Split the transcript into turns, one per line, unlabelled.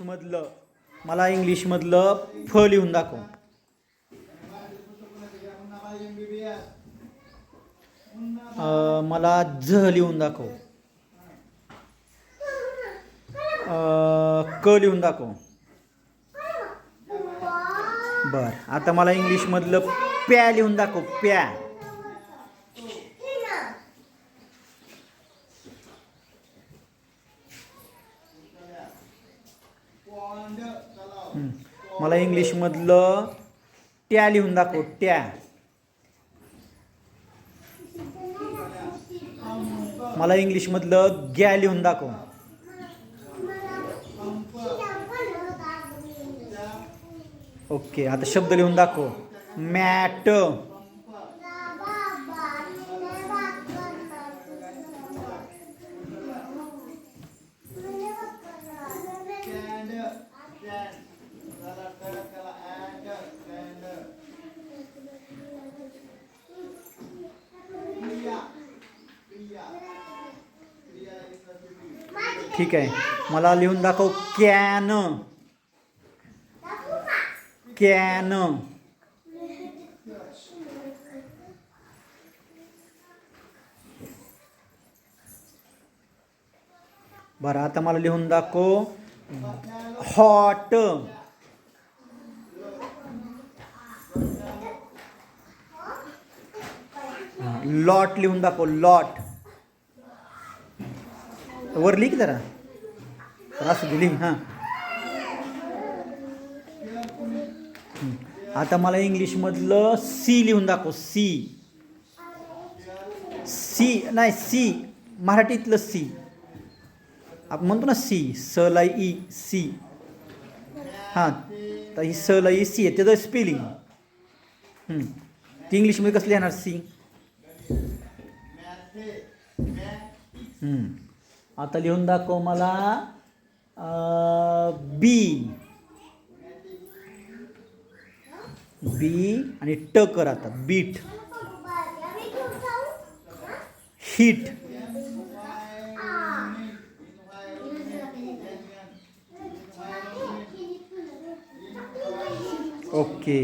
इंग्लिशमधलं मला इंग्लिशमधलं फ लिहून दाखव. मला झ लिहून दाखव. क लिहून दाखव. बर आता मला इंग्लिशमधलं प्या लिहून दाखव प्या हं. मला इंग्लिशमधलं ट्या लिहून दाखव ट्या. मला इंग्लिशमधलं गॅ लिहून दाखव. ओके आता शब्द लिहून दाखव. मॅट. ठीक आहे. मला लिहून दाखव. कॅन. कॅन. बरं आता मला लिहून दाखव. हॉट. लॉट लिहून दाखव लॉट. वर लिह की जरा तर दिली हां. आता मला इंग्लिशमधलं सी लिहून दाखव सी. सी नाही सी. मराठीतलं सी. आपण म्हणतो ना सी स ला ई सी. हां तर ही स ला ई सी आहे त्याचं स्पेलिंग ती इंग्लिशमध्ये कसं लिहिणार सी? हम्म. आता लिहून दाखव मला बी बी आणि ट कर आता बीट. हिट. ओके.